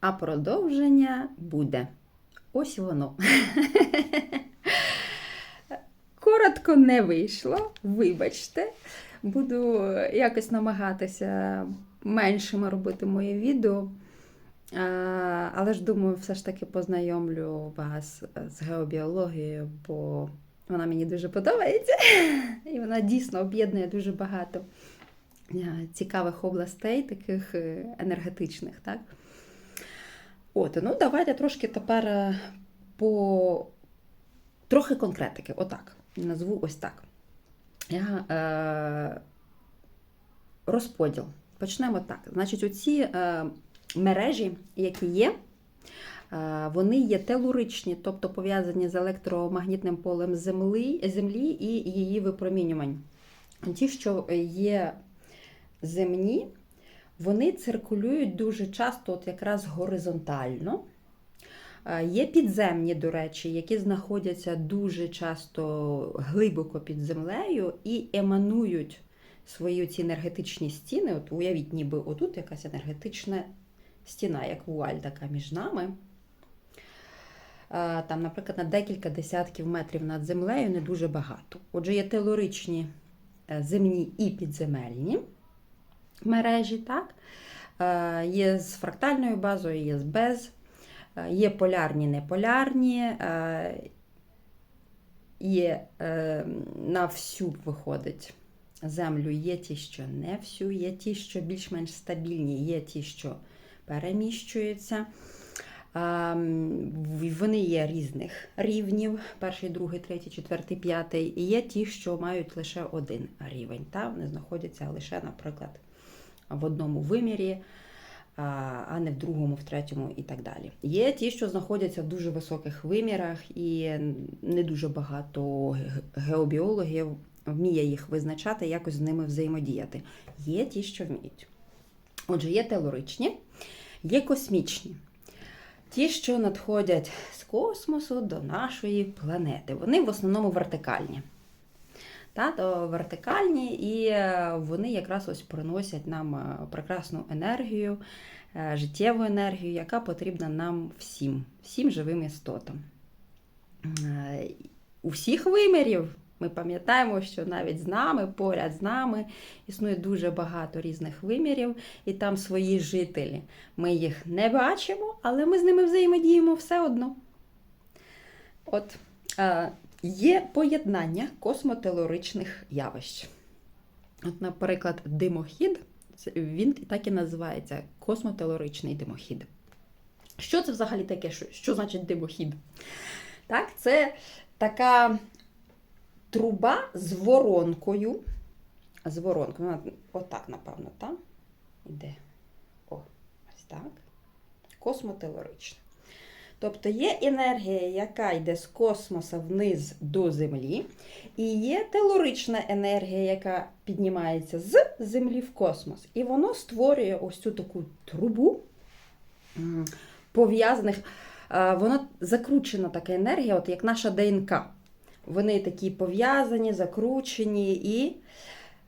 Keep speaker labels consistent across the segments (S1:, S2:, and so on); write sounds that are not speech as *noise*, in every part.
S1: а продовження буде. Ось воно. *laughs* Коротко не вийшло, вибачте. Буду якось намагатися меншими робити моє відео. Але ж думаю, все ж таки познайомлю вас з геобіологією, бо вона мені дуже подобається. І вона дійсно об'єднує дуже багато е, цікавих областей, таких е, енергетичних. Так? От, ну давайте трошки тепер е, по трохи конкретики. Отак. Назву ось так. Я, е, розподіл. Почнемо так. Значить, оці е, мережі, які є, е, вони є телуричні, тобто пов'язані з електромагнітним полем землі, землі і її випромінювань. Ті, що є земні, вони циркулюють дуже часто, от якраз горизонтально. Е, Є підземні, до речі, які знаходяться дуже часто глибоко під землею і еманують свої ці енергетичні стіни. От уявіть, ніби отут якась енергетична стіна, як вуаль така між нами. Е, Там, наприклад, на декілька десятків метрів над землею не дуже багато. Отже, є телоричні е, земні і підземельні мережі, так? Е, Є з фрактальною базою, є з без. Е, Є полярні, неполярні, е, є на всю виходить землю, є ті, що не всю, є ті, що більш-менш стабільні, є ті, що переміщуються. Вони є різних рівнів: перший, другий, третій, четвертий, п'ятий. І є ті, що мають лише один рівень. Та? Вони знаходяться лише, наприклад, в одному вимірі, а не в другому, в третьому і так далі. Є ті, що знаходяться в дуже високих вимірах, і не дуже багато геобіологів вміє їх визначати, якось з ними взаємодіяти. Є ті, що вміють. Отже, є телоричні, є космічні. Ті, що надходять з космосу до нашої планети, вони в основному вертикальні. Та, то вертикальні, і е, вони якраз ось приносять нам е, прекрасну енергію, е, життєву енергію, яка потрібна нам всім, всім живим істотам. У всіх вимірів ми пам'ятаємо, що навіть з нами, поряд з нами існує дуже багато різних вимірів, і там свої жителі. Ми їх не бачимо, але ми з ними взаємодіємо все одно. От є поєднання космотелоричних явищ. От, наприклад, димохід, він так і називається космотелоричний димохід. Що це взагалі таке? Що, що значить димохід? Так, це така труба з воронкою. З воронкою. Отак, напевно, там іде. О, ось так. Космотелорична. Тобто є енергія, яка йде з космоса вниз до Землі, і є телорична енергія, яка піднімається з Землі в космос. І воно створює ось цю таку трубу пов'язаних. Воно закручена така енергія, от як наша ДНК. Вони такі пов'язані, закручені, і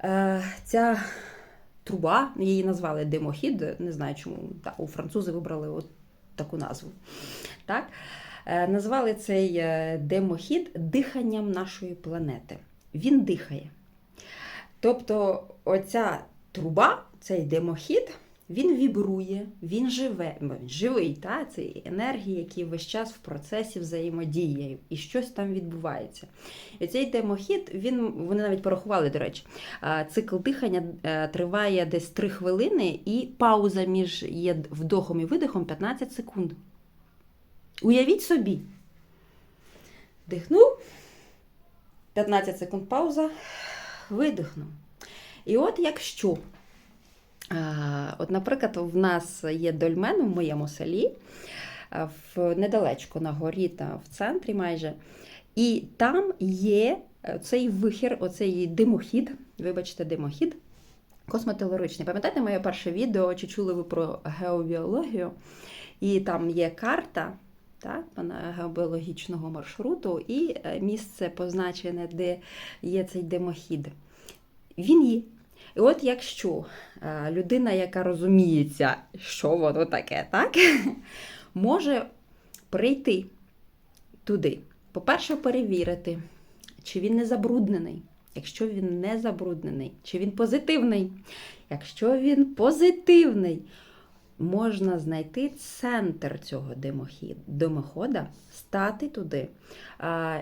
S1: е, ця труба, її назвали димохід, не знаю чому, та, у французи вибрали от таку назву. Так? Е, Назвали цей демохід диханням нашої планети. Він дихає. Тобто, оця труба, цей димохід, він вібрує, він живе, він живий, та? це енергії, які весь час в процесі взаємодії, і щось там відбувається. І цей димохід, він, вони навіть порахували, до речі, цикл дихання е, триває десь 3 хвилини, і пауза між є вдохом і видихом 15 секунд. Уявіть собі. Дихнув, 15 секунд пауза, видихнув. І от якщо, от, наприклад, в нас є дольмен в моєму селі, в, недалечко на горі та в центрі майже, і там є е, цей вихір, оцей димохід, вибачте, димохід, космотелоричний. Пам'ятаєте моє перше відео, чи чули ви про геобіологію? І там є карта так, геобіологічного маршруту і е, місце позначене, де є цей димохід. Він є. І от якщо е, людина, яка розуміється, що воно таке, так, *laughs* може прийти туди. По-перше, перевірити, чи він не забруднений. Якщо він не забруднений, чи він позитивний. Якщо він позитивний, можна знайти центр цього димохода, стати туди.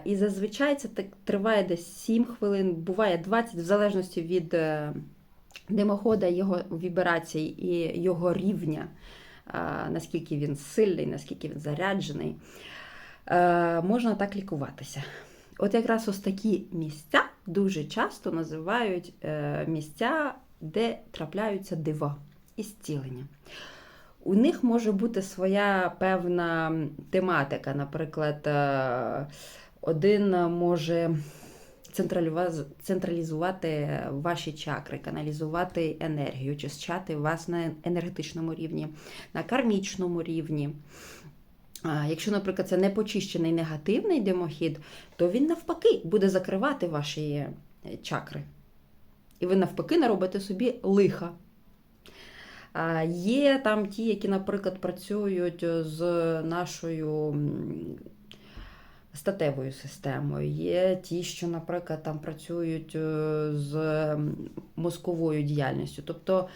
S1: І зазвичай це триває десь 7 хвилин, буває 20, в залежності від е, димохода, його вібрацій і його рівня, наскільки він сильний, наскільки він заряджений. Е, можна так лікуватися. От якраз ось такі місця дуже часто називають е, місця, де трапляються дива і зцілення. У них може бути своя певна тематика. Наприклад, е, один може централізувати ваші чакри, каналізувати енергію, чищати вас на енергетичному рівні, на кармічному рівні. Якщо, наприклад, це не почищений негативний димохід, то він навпаки буде закривати ваші е, чакри. І ви навпаки наробите собі лиха. Є там ті, які, наприклад, працюють з нашою статевою системою. Є ті, що, наприклад, там працюють е, з мозковою діяльністю. Тобто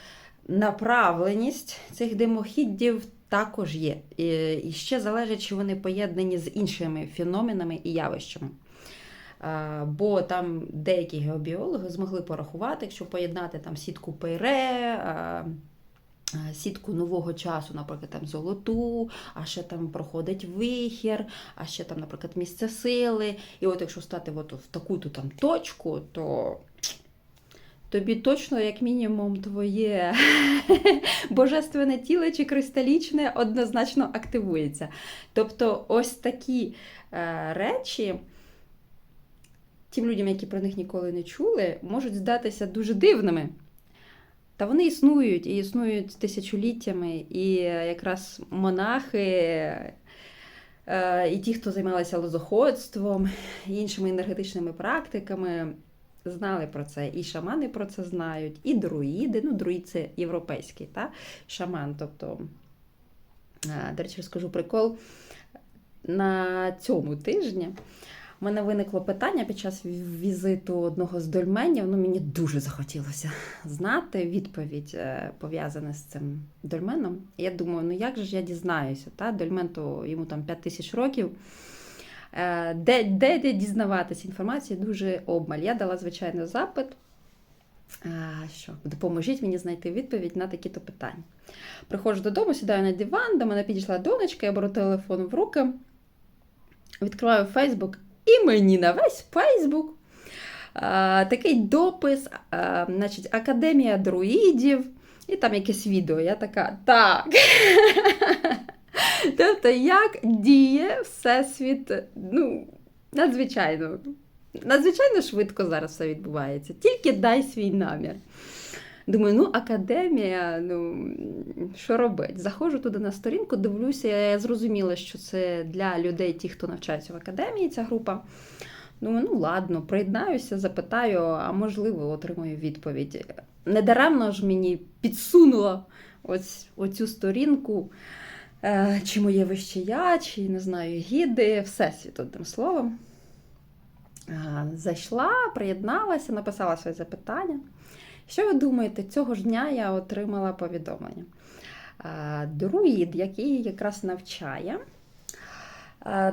S1: направленість цих димохіддів також є. І, ще залежить, чи вони поєднані з іншими феноменами і явищами. Бо там деякі геобіологи змогли порахувати, якщо поєднати там сітку Пейре, сітку нового часу, наприклад, там золоту, а ще там проходить вихір, а ще там, наприклад, місце сили. І от якщо стати от в таку-то там точку, то тобі точно, як мінімум, твоє *laughs* божественне тіло чи кристалічне однозначно активується. Тобто, ось такі е, речі. Тим людям, які про них ніколи не чули, можуть здатися дуже дивними. Та вони існують і існують тисячоліттями, і якраз монахи, е, і ті, хто займалися лозоходством, і іншими енергетичними практиками, знали про це. І шамани про це знають, і друїди. Ну, друїд це європейський та? шаман. Тобто, е, до речі, розкажу прикол. На цьому тижні у мене виникло питання під час візиту одного з дольменів. Ну, мені дуже захотілося знати відповідь е, пов'язана з цим дольменом. І я думаю, ну як же ж я дізнаюся? Та? Дольмен то йому там 5 тисяч років. Е, Де, де, де дізнаватися інформації дуже обмаль. Я дала, звичайно, запит. А, що допоможіть мені знайти відповідь на такі-то питання. Приходжу додому, сідаю на диван, до мене підійшла донечка, я беру телефон в руки, відкриваю Фейсбук, і мені на весь Фейсбук такий допис, значить, Академія друїдів, і там якесь відео. Я така, так. *laughs* Тобто, як діє Всесвіт, ну, надзвичайно. Надзвичайно швидко зараз все відбувається. Тільки дай свій намір. Думаю, ну, академія, ну що робить? Заходжу туди на сторінку, дивлюся, я зрозуміла, що це для людей, ті, хто навчається в академії, ця група. Думаю, ну ладно, приєднаюся, запитаю, а можливо, отримаю відповідь. Недаремно ж мені підсунула ось оцю сторінку, е, чи моє вище я, чи не знаю, гіди, всесвіт, одним словом. Е, Зайшла, приєдналася, написала своє запитання. Що ви думаєте, цього ж дня я отримала повідомлення? Друїд, який якраз навчає,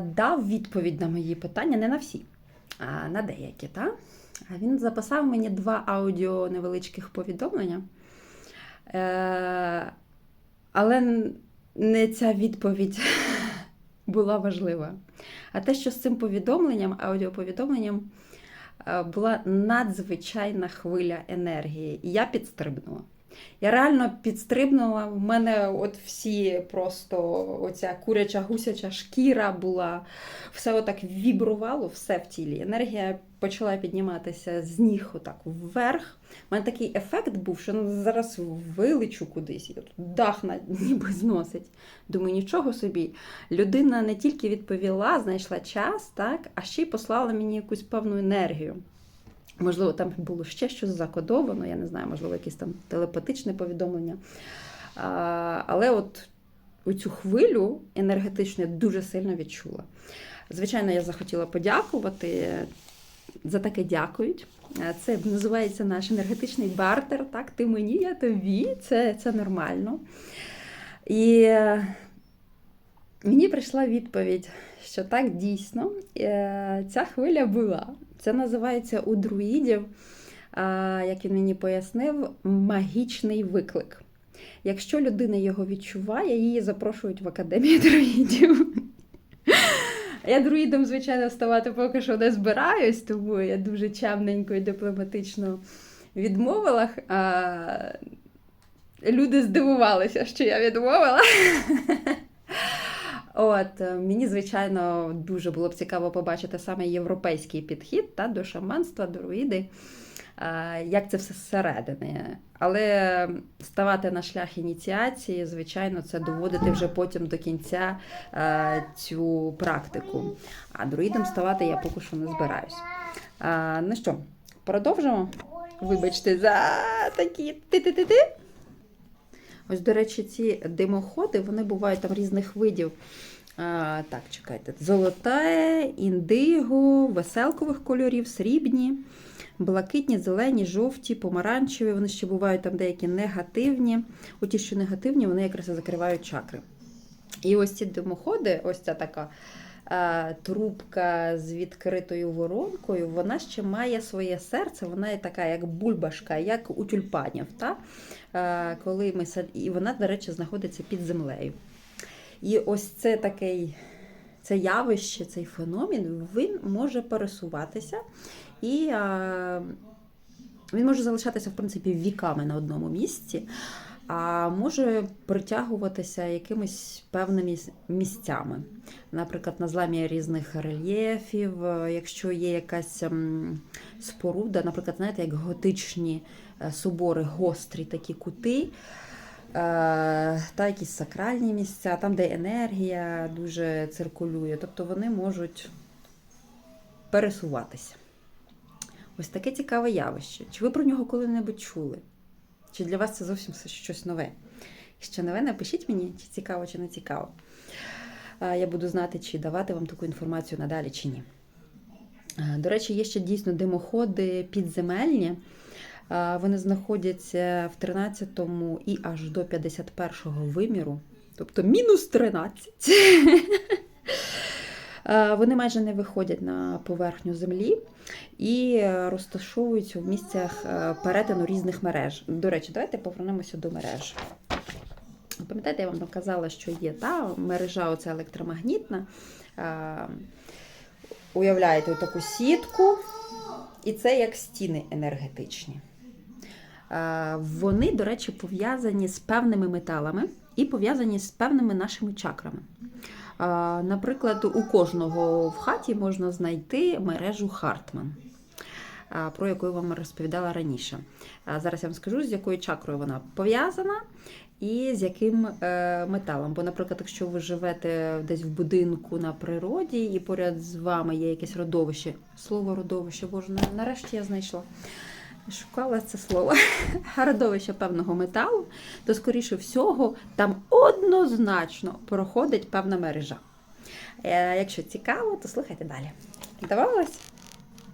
S1: дав відповідь на мої питання, не на всі, а на деякі. Та? Він записав мені два аудіо невеличких повідомлення. Е, Але не ця відповідь *laughs* була важлива. А те, що з цим повідомленням, аудіоповідомленням, була надзвичайна хвиля енергії. І я підстрибнула. Я реально підстрибнула. В мене от всі просто оця куряча гусяча шкіра була, все отак вібрувало, все в тілі. Енергія почала підніматися з ніг отак вверх. У мене такий ефект був, що ну, зараз вилечу кудись, і от дах ніби зносить. Думаю, нічого собі. Людина не тільки відповіла, знайшла час, так, а ще й послала мені якусь певну енергію. Можливо, там було ще щось закодовано, я не знаю, можливо, якесь там телепатичне повідомлення. А, але от цю хвилю енергетичну я дуже сильно відчула. Звичайно, я захотіла подякувати. За таке дякують. Е, Це називається наш енергетичний бартер. Так, ти мені, я тобі. Це, це нормально. І е, мені прийшла відповідь, що так дійсно е, ця хвиля була. Це називається у друїдів, як він мені пояснив, магічний виклик. Якщо людина його відчуває, її запрошують в академію друїдів. Я друїдом, звичайно, ставати поки що не збираюсь, тому я дуже чемненько і дипломатично відмовила. Люди здивувалися, що я відмовила. От, е, мені, звичайно, дуже було б цікаво побачити саме європейський підхід та, до шаманства, друїди, е, як це все зсередини. Але ставати на шлях ініціації, звичайно, це доводити вже потім до кінця е, цю практику. А друїдом ставати я поки що не збираюсь. Ну що, продовжимо? Вибачте, за такі ти-ти-ти-ти. Ось, до речі, ці димоходи вони бувають там різних видів. А, так, чекайте, золоте, індиго, веселкових кольорів, срібні, блакитні, зелені, жовті, помаранчеві. Вони ще бувають там деякі негативні. У ті, що негативні, вони якраз і закривають чакри. І ось ці димоходи, ось ця така трубка з відкритою воронкою, вона ще має своє серце, вона є така, як бульбашка, як у тюльпанів. Та? Е, коли ми сад... І вона, до речі, знаходиться під землею. І ось це такий. Це явище, цей феномен, він може пересуватися і а, він може залишатися, в принципі, віками на одному місці, а може притягуватися якимись певними місцями. Наприклад, на зламі різних рельєфів, е, якщо є якась ем, споруда, наприклад, знаєте, як готичні е, собори, гострі такі кути. Е, Та якісь сакральні місця, там, де енергія дуже циркулює, тобто вони можуть пересуватися. Ось таке цікаве явище. Чи ви про нього коли-небудь чули? Чи для вас це зовсім щось нове? Якщо нове, напишіть мені, чи цікаво, чи не цікаво. Я буду знати, чи давати вам таку інформацію надалі, чи ні. До речі, є ще дійсно димоходи підземельні. Вони знаходяться в 13-му і аж до 51-го виміру, тобто мінус 13. Е, *laughs* Вони майже не виходять на поверхню землі і розташовуються в місцях перетину різних мереж. До речі, давайте повернемося до мереж. Пам'ятаєте, я вам казала, що є та мережа оця електромагнітна. Уявляєте таку сітку, і це як стіни енергетичні. Вони, до речі, пов'язані з певними металами і пов'язані з певними нашими чакрами. Наприклад, у кожного в хаті можна знайти мережу Хартман, про яку я вам розповідала раніше. Зараз я вам скажу, з якою чакрою вона пов'язана і з яким е, металом. Бо, наприклад, якщо ви живете десь в будинку на природі і поряд з вами є якесь родовище, слово родовище, боже, нарешті я знайшла. Шукала це слово *laughs* родовище певного металу, то, скоріше всього, там однозначно проходить певна мережа. Е, якщо цікаво, то слухайте далі. Домовились?